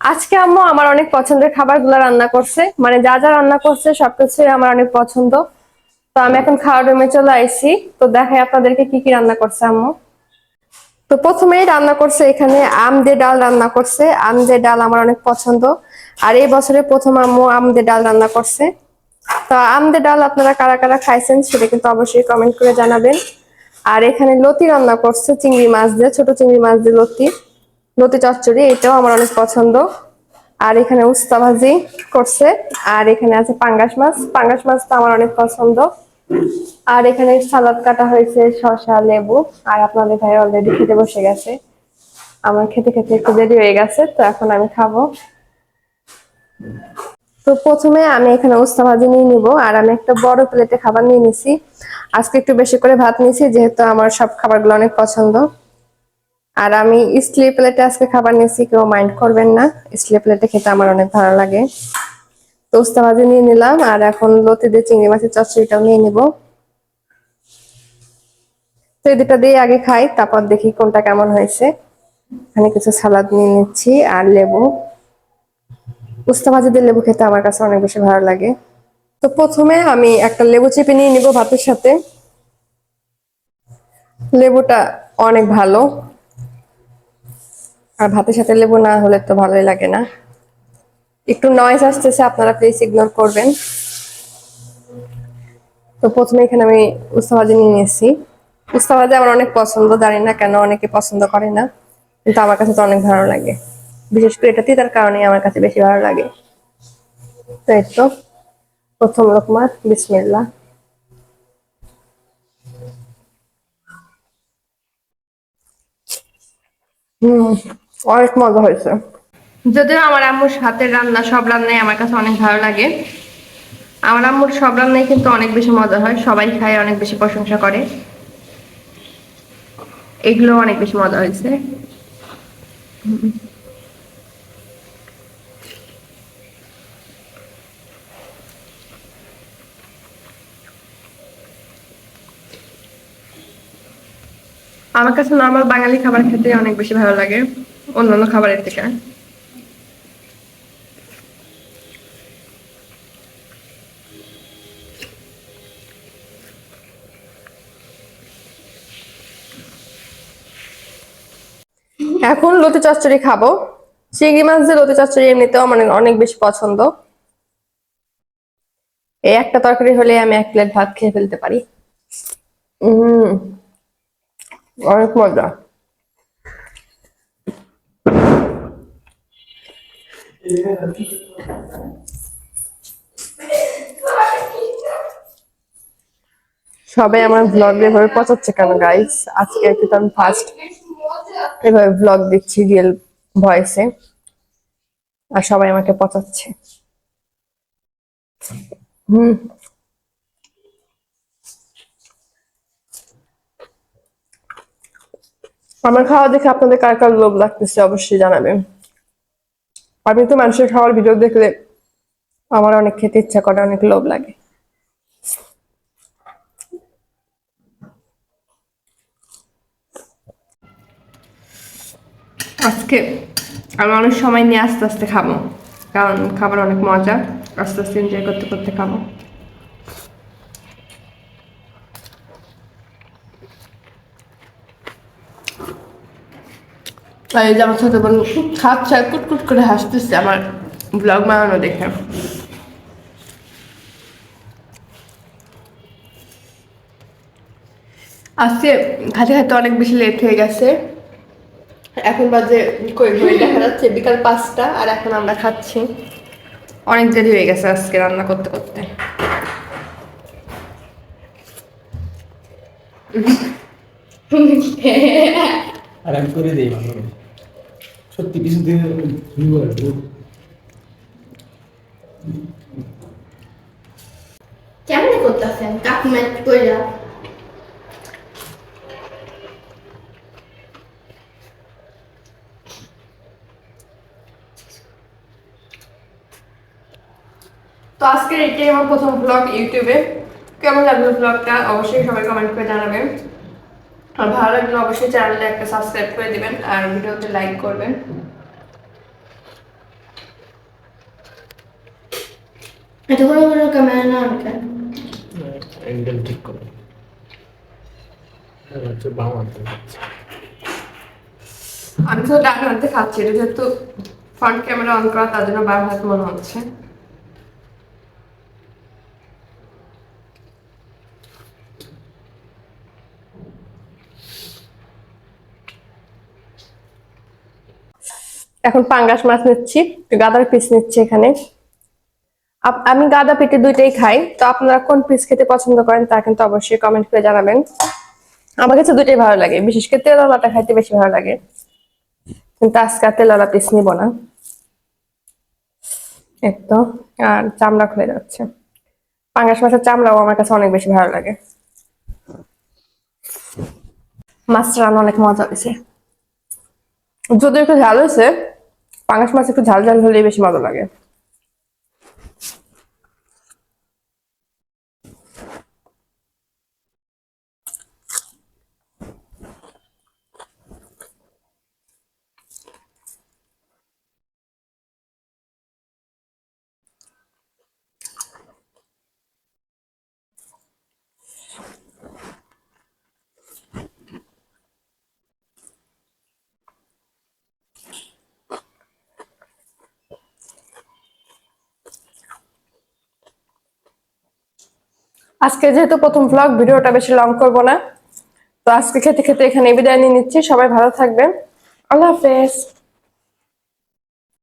আজকে আম্মু আমার অনেক পছন্দের খাবারগুলো রান্না করছে। মানে যা যা রান্না করছে, সবকিছুই আমার অনেক পছন্দ। তো আমি এখন খাওয়ার রুমে চলে আইছি তো দেখাই আপনাদেরকে কি কি রান্না করছে আম্মু। তো প্রথমেই রান্না করছে এখানে আম দিয়ে ডাল রান্না করছে। আম দিয়ে ডাল আমার অনেক পছন্দ। আর এই বছরে প্রথম আম্মু আম দিয়ে ডাল রান্না করছে। তো আম দিয়ে ডাল আপনারা কারা কারা খাইছেন সেটা কিন্তু অবশ্যই কমেন্ট করে জানাবেন। আর এখানে লতি রান্না করছে, চিংড়ি মাছ দিয়ে, ছোট চিংড়ি মাছ দিয়ে লতি। লতি চচ্চড়ি, এটাও আমার অনেক পছন্দ। আর এখানে উস্তা ভাজি করছে, আর এখানে আছে পাঙ্গাস মাছ। পাঙ্গাস মাছ তো আমার অনেক পছন্দ। আর এখানে সালাদ কাটা হয়েছে শসা, লেবু, আর আপনাদের ভাই অলরেডি খেতে বসে গেছে। আমার খেতে খেতে একটু দেরি হয়ে গেছে, তো এখন আমি খাব। তো প্রথমে আমি এখানে উস্তা ভাজি নিয়ে নিব, আর আমি একটা বড় প্লেটে খাবার নিয়ে নিছি। আজকে একটু বেশি করে ভাত নিয়েছি, যেহেতু আমার সব খাবারগুলো অনেক পছন্দ। আর আমি স্টিল প্লেটে আজকে খাবার নিয়েছি, কেউ মাইন্ড করবেন না। স্টিল প্লেটে খেতে আমার অনেক ভালো লাগে। তো উস্তা ভাজি নিয়ে নিলাম, আর এখন লতি দিয়ে চিংড়ি মাছের চচ্চড়িটাও নিয়ে নিব। তো দুটা দিয়ে আগে খাই, তারপর দেখি কোনটা কেমন হয়েছে। এখানে কিছু সালাদ নিয়ে নিচ্ছি, আর লেবু। উস্তা ভাজি দিয়ে লেবু খেতে আমার কাছে অনেক বেশি ভালো লাগে। তো প্রথমে আমি একটা লেবু চেপে নিয়ে নিব ভাতের সাথে। লেবুটা অনেক ভালো। আর ভাতের সাথে লেবু না হলে তো ভালোই লাগে না। একটু নয়েজ আসতেছে, আপনারা প্লিজ ইগনোর করবেন। তো প্রথমে এখানে আমি উস্তা ভাজি নিয়ে নিয়েছি। উস্তা ভাজি আমার অনেক পছন্দ, জানি না কেন অনেকে পছন্দ করে না, কিন্তু আমার কাছে তো অনেক ভালো লাগে। বিশেষ করে এটা তিতার কারণে আমার কাছে বেশি ভালো লাগে। তো এই তো, প্রথম লোকমা বিসমিল্লা হম। অনেক মজা হয়েছে। যদিও আমার আম্মুর হাতের রান্না, সব রান্নাই আমার কাছে অনেক ভালো লাগে। আমার আম্মুর সব রান্নাই কিন্তু অনেক বেশি মজা হয়, সবাই খায়, অনেক বেশি প্রশংসা করে। এগুলো অনেক বেশি মজা হয়েছে। আমার কাছে নর্মাল বাঙালি খাবার খেতে অনেক বেশি ভালো লাগে। অন্যান্য খাবারের থেকে। এখন লতি চচ্চড়ি খাব। চিংড়ি মাছ দিয়ে লতি চচ্চড়ি এমনিতেও আমার অনেক বেশি পছন্দ। এই একটা তরকারি হলে আমি এক প্লেট ভাত খেয়ে ফেলতে পারি। উম, অনেক মজা। সবাই আমার ব্লগ এভাবে পচাচ্ছে কেন গাইস আজকে কিন্তু আমি ফার্স্ট এভাবে ব্লগ দিচ্ছি রিয়েল ভয়েসে আর সবাই আমাকে পচাচ্ছে। হুম। আমার খাওয়া দেখে আপনাদের কার কার লোভ লাগতেছে অবশ্যই জানাবেন। আমি তো মানুষের খাওয়ার ভিডিও দেখলে আমার অনেক খেতে ইচ্ছা করে, অনেক লোভ লাগে। আজকে আমি অনেক সময় নিয়ে আস্তে আস্তে খাব, কারণ খাবার অনেক মজা, আস্তে আস্তে এনজয় করতে করতে খাব। আর এই যে আমার ছোট বোন খাচ্ছে কুটকুট করে হাসতেছে আমার ব্লগ বানানো দেখে। আজকে খাতে খাতে অনেক বেশি লেট হয়ে গেছে। এখন বাজে কই ঘড়ি? দেখা যাচ্ছে বিকাল পাঁচটা আর এখন আমরা খাচ্ছি। অনেক দেরি হয়ে গেছে আজকে রান্না করতে করতে। আর আমি করে দিই ভালো সত্যি কিছুদিন কেমনে কইরা। তো আজকের এটাই আমার প্রথম ব্লগ ইউটিউবে কেমন লাগল ব্লগটা অবশ্যই সবাই কমেন্ট করে জানাবেন। আর ভালো লাগলে অবশ্যই চ্যানেলটা একটা সাবস্ক্রাইব করে দিবেন আর ভিডিওতে লাইক করবেন। এটা কোনো কোনো ক্যামেরা না অনেকে অ্যাঙ্গেল ঠিক করো। আমি তো ডান হাতে খাচ্ছি এটা যেহেতু ফ্রন্ট ক্যামেরা অন করা তার জন্য বাম হাত মনে হচ্ছে। এখন পাঙ্গাস মাছ নিচ্ছি গাদার পিস নিচ্ছি এখানে। আমি গাদা পেটে দুইটাই খাই, তো আপনারা কোন পিস খেতে পছন্দ করেন তা কিন্তু অবশ্যই কমেন্ট করে জানাবেন। আমার কাছে দুইটাই ভালো লাগে, বিশেষ করে তেলালাটা খাইতে বেশি ভালো লাগে। কিন্তু আজকে আর তেলালা পিস নিব না। তো, আর চামড়া খুলে যাচ্ছে। পাঙ্গাস মাছের চামড়াও আমার কাছে অনেক বেশি ভালো লাগে। মাছটা রান্না অনেক মজা হয়েছে। যদি একটু ঝাল হয়েছে পাঙ্গাস মাছ একটু ঝাল ঝাল হলেই বেশি মজা লাগে। আজকে যেহেতু প্রথম ব্লগ ভিডিওটা বেশি লং করব না। তো আজকে খেতে খেতে এখানে বিদায় নিয়ে নিচ্ছি। সবাই ভালো থাকবেন। আল্লাহ হাফেজ।